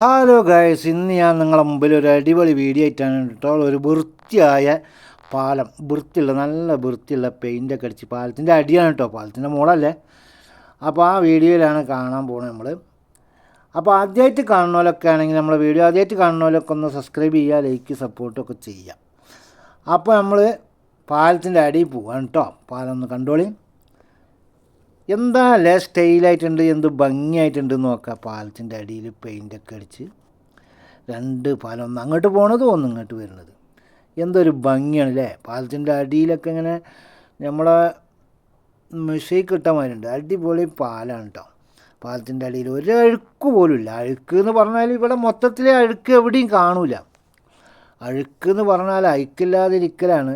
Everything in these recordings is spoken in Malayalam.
ഹലോ ഗായ്സ് ഇന്ന് ഞാൻ നിങ്ങളുടെ മുമ്പിൽ ഒരു അടിപൊളി വീഡിയോ ആയിട്ടാണ് കേട്ടോ. ഒരു വൃത്തിയായ പാലം. വൃത്തിയുള്ള നല്ല വൃത്തിയുള്ള പെയിന്റൊക്കെ അടിച്ച് പാലത്തിന്റെ അടിയാണ് കേട്ടോ പാലത്തിന്റെ മോളല്ലേ? അപ്പോൾ ആ വീഡിയോയിലാണ് കാണാൻ പോകുന്നത് നമ്മൾ അപ്പോൾ ആദ്യമായിട്ട് കാണുന്നവരൊക്കെ ആണെങ്കിൽ നമ്മളെ വീഡിയോ ആദ്യമായിട്ട് കാണുന്നവരൊക്കെ ഒന്ന് സബ്സ്ക്രൈബ് ചെയ്യുക ലൈക്ക് സപ്പോർട്ടൊക്കെ ചെയ്യുക. അപ്പോൾ നമ്മൾ പാലത്തിന്റെ അടിയിൽ പോവാണ് കേട്ടോ. പാലം ഒന്ന് കണ്ടോളി. എന്താ അല്ലേ സ്റ്റൈലായിട്ടുണ്ട് എന്ത് ഭംഗിയായിട്ടുണ്ട് നോക്കാം. പാലത്തിന്റെ അടിയിൽ പെയിന്റൊക്കെ അടിച്ച് രണ്ട് പാലം ഒന്ന് അങ്ങോട്ട് പോണത് ഒന്ന് ഇങ്ങോട്ട് വരുന്നത്. എന്തൊരു ഭംഗിയാണ് അല്ലേ? പാലത്തിന്റെ അടിയിലൊക്കെ ഇങ്ങനെ നമ്മളെ മിഷേക്ക് മാതിരിണ്ട് അടിപൊളി പാലാണ് കേട്ടോ പാലത്തിന്റെ അടിയിൽ ഒരു അഴുക്ക് പോലും ഇല്ല. അഴുക്ക് എന്ന് പറഞ്ഞാൽ ഇവിടെ മൊത്തത്തിലെ അഴുക്ക് എവിടെയും കാണൂല. അഴുക്ക് എന്ന് പറഞ്ഞാൽ അഴുക്കില്ലാതിരിക്കലാണ്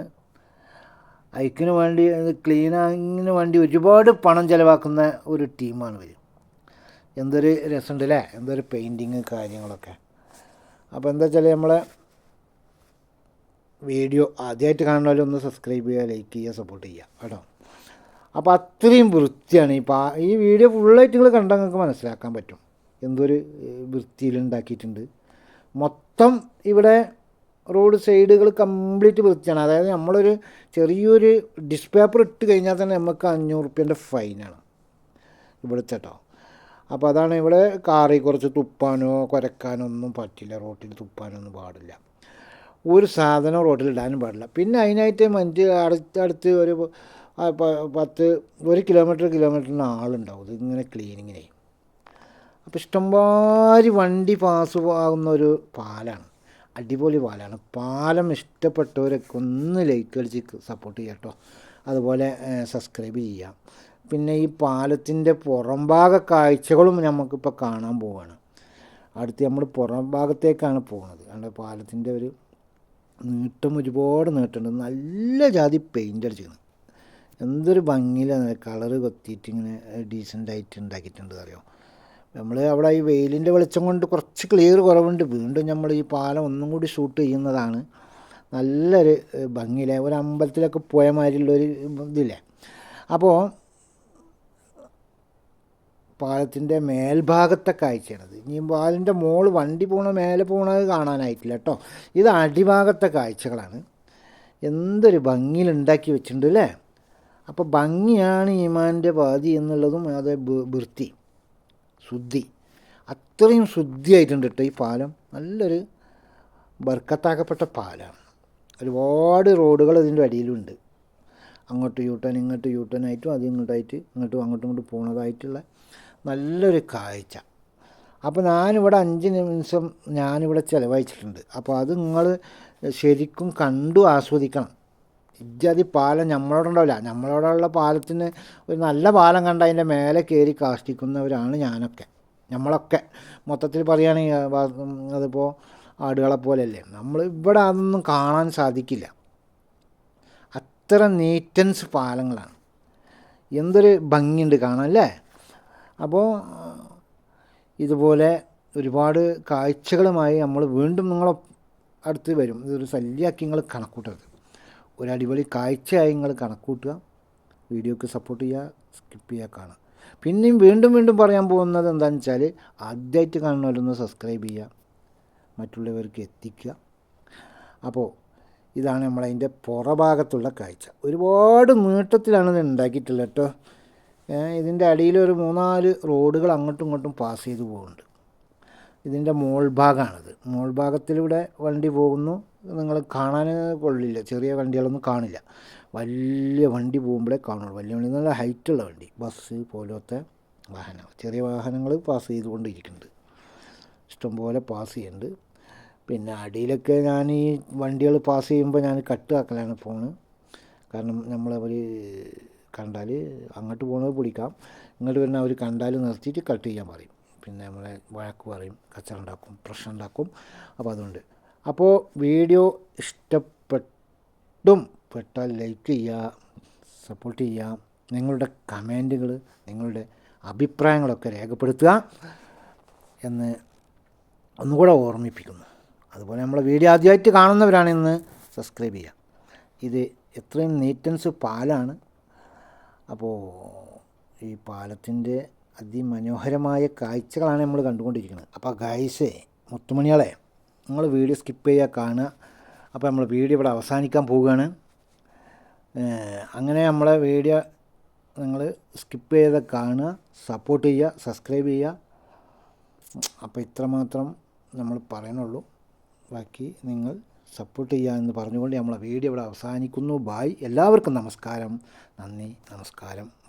ഐക്കിന് വേണ്ടി ക്ലീനിങ്ങിന് വേണ്ടി ഒരുപാട് പണം ചിലവാക്കുന്ന ഒരു ടീമാണ് ഇവർ എന്തൊരു രസമുണ്ട് അല്ലേ എന്തൊരു പെയിന്റിങ് കാര്യങ്ങളൊക്കെ. അപ്പോൾ എന്താ വെച്ചാൽ നമ്മളെ വീഡിയോ ആദ്യമായിട്ട് കാണുന്നവരും ഒന്ന് സബ്സ്ക്രൈബ് ചെയ്യുക ലൈക്ക് ചെയ്യുക സപ്പോർട്ട് ചെയ്യുക കേട്ടോ. അപ്പോൾ അത്രയും വൃത്തിയാണ് ഈ പാ ഈ വീഡിയോ ഫുള്ളായിട്ട് നിങ്ങൾ കണ്ടാൽ നിങ്ങൾക്ക് മനസ്സിലാക്കാൻ പറ്റും. എന്തൊരു വൃത്തിയിൽ ഉണ്ടാക്കിയിട്ടുണ്ട്. മൊത്തം ഇവിടെ റോഡ് സൈഡുകൾ കംപ്ലീറ്റ് വൃത്തിയാണ്. അതായത് നമ്മളൊരു ചെറിയൊരു ഡിസ്പേപ്പർ ഇട്ട് കഴിഞ്ഞാൽ തന്നെ നമുക്ക് അഞ്ഞൂറ് റുപ്യന്റെ ഫൈനാണ്. ഇവിടുത്തെ കേട്ടോ അപ്പോൾ അതാണ് ഇവിടെ കാറിൽ കുറച്ച് തുപ്പാനോ കുരക്കാനോ ഒന്നും പറ്റില്ല. റോട്ടിൽ തുപ്പാനൊന്നും പാടില്ല. ഒരു സാധനം റോട്ടിൽ ഇടാനും പാടില്ല. പിന്നെ അതിനായിട്ട് മറ്റ് അടുത്തടുത്ത് ഒരു പത്ത് ഒരു കിലോമീറ്റർ കിലോമീറ്ററിന് ആളുണ്ടാവും. ഇതിങ്ങനെ ക്ലീനിങ്ങിനെ. അപ്പോൾ ഇഷ്ടംമാതിരി വണ്ടി പാസ് ആകുന്ന ഒരു പാലാണ്. അടിപൊളി പാലാണ്. പാലം ഇഷ്ടപ്പെട്ടവരൊക്കെ ഒന്ന് ലൈക്ക് അടിച്ച് സപ്പോർട്ട് ചെയ്യാം കേട്ടോ അതുപോലെ സബ്സ്ക്രൈബ് ചെയ്യാം. പിന്നെ ഈ പാലത്തിന്റെ പുറംഭാഗ കാഴ്ചകളും നമുക്കിപ്പോൾ കാണാൻ പോവുകയാണ് അടുത്ത് നമ്മൾ പുറം ഭാഗത്തേക്കാണ് പോകുന്നത് അതുകൊണ്ട് പാലത്തിന്റെ ഒരു നീട്ടം ഒരുപാട് നീട്ടമുണ്ട് നല്ല ജാതി പെയിന്റ് അടിച്ചിരുന്നു എന്തൊരു ഭംഗിയിലാണ് കളറ് കൊത്തിയിട്ട് ഇങ്ങനെ ഡീസന്റായിട്ട് ഉണ്ടാക്കിയിട്ടുണ്ട് അറിയാം? നമ്മൾ അവിടെ ഈ വെയിലിന്റെ വെളിച്ചം കൊണ്ട് കുറച്ച് ക്ലിയർ കുറവുണ്ട്. വീണ്ടും നമ്മൾ ഈ പാലം ഒന്നും കൂടി ഷൂട്ട് ചെയ്യുന്നതാണ്. നല്ലൊരു ഭംഗിയിലെ ഒരു അമ്പലത്തിലൊക്കെ പോയ മാതിരിയുള്ളൊരു ഇതില്ലേ? അപ്പോൾ പാലത്തിന്റെ മേൽഭാഗത്തെ കാഴ്ചയാണത്. ഇനി പാലിന്റെ മോൾ വണ്ടി പോണ മേലെ പോണത് കാണാനായിട്ടില്ല കേട്ടോ ഇത് അടിഭാഗത്തെ കാഴ്ചകളാണ്. എന്തൊരു ഭംഗിയിൽ ഉണ്ടാക്കി വെച്ചിട്ടുണ്ട് അല്ലേ അപ്പോൾ ഭംഗിയാണ് ഈമാന്റെ പാതി എന്നുള്ളതും അത് വൃത്തി. ശുദ്ധി. അത്രയും ശുദ്ധിയായിട്ടുണ്ട് ഈ പാലം. നല്ലൊരു ബർക്കത്താക്കപ്പെട്ട പാലമാണ് ഒരുപാട് റോഡുകൾ അതിന്റെ അടിയിലുണ്ട്. അങ്ങോട്ട് യൂട്ടേൺ ഇങ്ങോട്ട് യൂട്ടേൺ ആയിട്ടും അത് ഇങ്ങോട്ടായിട്ട് ഇങ്ങോട്ടും അങ്ങോട്ടും ഇങ്ങോട്ടും പോണതായിട്ടുള്ള നല്ലൊരു കാഴ്ച. അപ്പോൾ ഞാനിവിടെ അഞ്ച് നിമിഷം ഞാനിവിടെ ചിലവഴിച്ചിട്ടുണ്ട്. അപ്പോൾ അത് നിങ്ങൾ ശരിക്കും കണ്ടു ആസ്വദിക്കണം. ഇജ്ജാതി പാലം നമ്മളോടുണ്ടാവില്ല നമ്മളോടുള്ള പാലത്തിന് ഒരു നല്ല പാലം കണ്ട അതിന്റെ മേലെ കയറി കാഷ്ടിക്കുന്നവരാണ് ഞാനൊക്കെ. നമ്മളൊക്കെ മൊത്തത്തിൽ പറയുകയാണെങ്കിൽ അതിപ്പോൾ ആടുകളെ പോലെയല്ലേ. നമ്മൾ ഇവിടെ അതൊന്നും കാണാൻ സാധിക്കില്ല. അത്ര നീറ്റൻസ് പാലങ്ങളാണ്. എന്തൊരു ഭംഗിയുണ്ട് കാണാൻ അല്ലേ? അപ്പോൾ ഇതുപോലെ ഒരുപാട് കാഴ്ചകളുമായി നമ്മൾ വീണ്ടും നിങ്ങളെ അടുത്ത് വരും. ഇതൊരു ശല്യാക്കി നിങ്ങൾ കണക്കൂട്ടരുത്. ഒരു അടിപൊളി കാഴ്ചയായി നിങ്ങൾ കണക്കൂട്ടുക. വീഡിയോക്ക് സപ്പോർട്ട് ചെയ്യുക സ്കിപ്പ് ചെയ്യുക കാണുക. പിന്നെയും വീണ്ടും വീണ്ടും പറയാൻ പോകുന്നത് എന്താണെന്ന് വെച്ചാൽ ആദ്യമായിട്ട് കാണുന്നവരൊന്ന് സബ്സ്ക്രൈബ് ചെയ്യുക. മറ്റുള്ളവർക്ക് എത്തിക്കുക. അപ്പോൾ ഇതാണ് നമ്മളതിന്റെ പുറഭാഗത്തുള്ള കാഴ്ച. ഒരുപാട് നീട്ടത്തിലാണ് ഇത് ഉണ്ടാക്കിയിട്ടുള്ളത് കേട്ടോ. ഇതിന്റെ അടിയിൽ ഒരു മൂന്നാൽ റോഡുകൾ അങ്ങോട്ടും ഇങ്ങോട്ടും പാസ് ചെയ്ത് പോകുന്നുണ്ട്. ഇതിന്റെ മോൾ ഭാഗമാണിത്. മോൾ ഭാഗത്തിലൂടെ വണ്ടി പോകുന്നു. നിങ്ങൾ കാണാൻ കൊള്ളില്ല. ചെറിയ വണ്ടികളൊന്നും കാണില്ല. വലിയ വണ്ടി പോകുമ്പോഴേ കാണുള്ളൂ. വലിയ വണ്ടി നല്ല ഹൈറ്റുള്ള വണ്ടി. ബസ് പോലത്തെ വാഹനങ്ങൾ. ചെറിയ വാഹനങ്ങൾ പാസ് ചെയ്തുകൊണ്ടിരിക്കുന്നുണ്ട്. ഇഷ്ടംപോലെ പാസ് ചെയ്യുന്നുണ്ട്. പിന്നെ അടിയിലൊക്കെ ഞാൻ ഈ വണ്ടികൾ പാസ് ചെയ്യുമ്പോൾ ഞാൻ കട്ട് ആക്കലാണ് ഫോണ് കാരണം നമ്മളവർ കണ്ടാൽ അങ്ങോട്ട് പോകുന്നത് പിടിക്കാം. ഇങ്ങോട്ട് വരുന്ന അവർ കണ്ടാൽ നിർത്തിയിട്ട് കട്ട് ചെയ്യാൻ പറയും. പിന്നെ നമ്മളെ വഴക്ക് പറയും കച്ചറ ഉണ്ടാക്കും പ്രശ്നം ഉണ്ടാക്കും അപ്പോൾ അതുകൊണ്ട് അപ്പോൾ വീഡിയോ ഇഷ്ടപ്പെട്ടും പെട്ടാൽ ലൈക്ക് ചെയ്യുക സപ്പോർട്ട് ചെയ്യുക. നിങ്ങളുടെ കമന്റുകൾ നിങ്ങളുടെ അഭിപ്രായങ്ങളൊക്കെ രേഖപ്പെടുത്തുക എന്ന് ഒന്നുകൂടെ ഓർമ്മിപ്പിക്കുന്നു. അതുപോലെ നമ്മളെ വീഡിയോ ആദ്യമായിട്ട് കാണുന്നവരാണ് സബ്സ്ക്രൈബ് ചെയ്യുക. ഇത് എത്രയും നീറ്റൻസ് പാലാണ്. അപ്പോൾ ഈ പാലത്തിന്റെ അതിമനോഹരമായ കാഴ്ചകളാണ് നമ്മൾ കണ്ടുകൊണ്ടിരിക്കുന്നത്. അപ്പോൾ ഗൈസേ മുത്തുമണികളെ നിങ്ങൾ വീഡിയോ സ്കിപ്പ് ചെയ്യുക കാണുക. അപ്പോൾ നമ്മൾ വീഡിയോ ഇവിടെ അവസാനിക്കാൻ പോവുകയാണ്. അങ്ങനെ നമ്മളെ വീഡിയോ നിങ്ങൾ സ്കിപ്പ് ചെയ്ത് കാണുക സപ്പോർട്ട് ചെയ്യുക സബ്സ്ക്രൈബ് ചെയ്യുക. അപ്പോൾ ഇത്രമാത്രം നമ്മൾ പറയണുള്ളൂ. ബാക്കി നിങ്ങൾ സപ്പോർട്ട് ചെയ്യുക എന്ന് പറഞ്ഞുകൊണ്ട് നമ്മളെ വീഡിയോ ഇവിടെ അവസാനിക്കുന്നു. ബായ് എല്ലാവർക്കും നമസ്കാരം. നന്ദി. നമസ്കാരം.